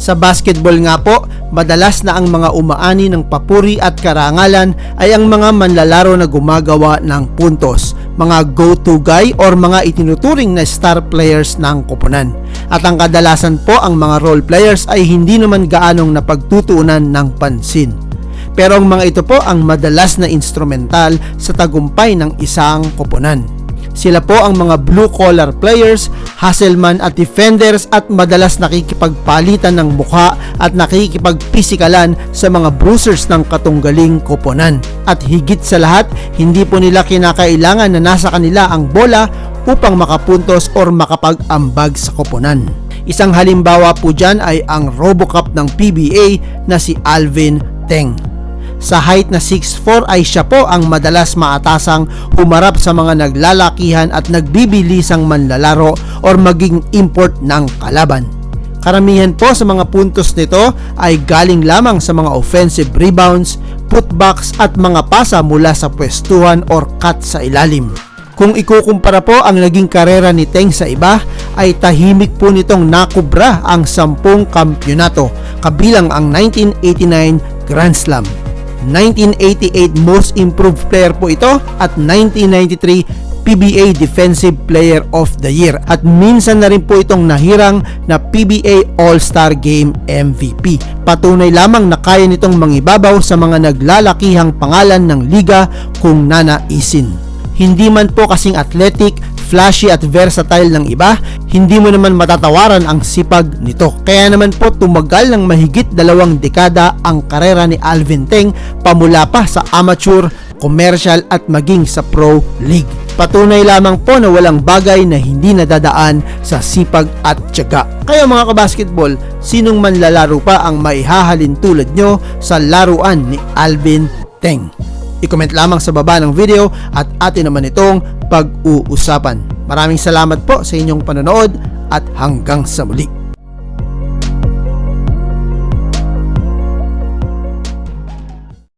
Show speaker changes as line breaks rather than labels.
Sa basketball nga po, madalas na ang mga umaani ng papuri at karangalan ay ang mga manlalaro na gumagawa ng puntos, mga go-to guy or mga itinuturing na star players ng koponan. At ang kadalasan po ang mga role players ay hindi naman gaanong napagtutuunan ng pansin. Pero ang mga ito po ang madalas na instrumental sa tagumpay ng isang koponan. Sila po ang mga blue-collar players, hustleman at defenders at madalas nakikipagpalitan ng mukha at nakikipagpisikalan sa mga bruisers ng katunggaling koponan. At higit sa lahat, hindi po nila kinakailangan na nasa kanila ang bola upang makapuntos or makapag-ambag sa koponan. Isang halimbawa po dyan ay ang Robocup ng PBA na si Alvin Teng. Sa height na 6'4 ay siya po ang madalas maatasang humarap sa mga naglalakihan at nagbibilisang manlalaro or maging import ng kalaban. Karamihan po sa mga puntos nito ay galing lamang sa mga offensive rebounds, putbacks at mga pasa mula sa pwestuhan or cut sa ilalim. Kung ikukumpara po ang naging karera ni Teng sa iba, ay tahimik po nitong nakubra ang 10 kampyonato, kabilang ang 1989 Grand Slam. 1988 Most Improved Player po ito at 1993 PBA Defensive Player of the Year at minsan na rin po itong nahirang na PBA All-Star Game MVP. Patunay lamang na kaya nitong mangibabaw sa mga naglalakihang pangalan ng liga kung nanaisin. Hindi man po kasing athletic, flashy at versatile ng iba, hindi mo naman matatawaran ang sipag nito. Kaya naman po tumagal ng mahigit dalawang dekada ang karera ni Alvin Teng pamula pa sa amateur, commercial at maging sa pro league. Patunay lamang po na walang bagay na hindi nadadaan sa sipag at tiyaga. Kaya mga kabasketball, sinong manlalaro pa ang maihahalin tulad nyo sa laruan ni Alvin Teng? I-comment lamang sa baba ng video at atin naman itong pag-uusapan. Maraming salamat po sa inyong panonood at hanggang sa muli.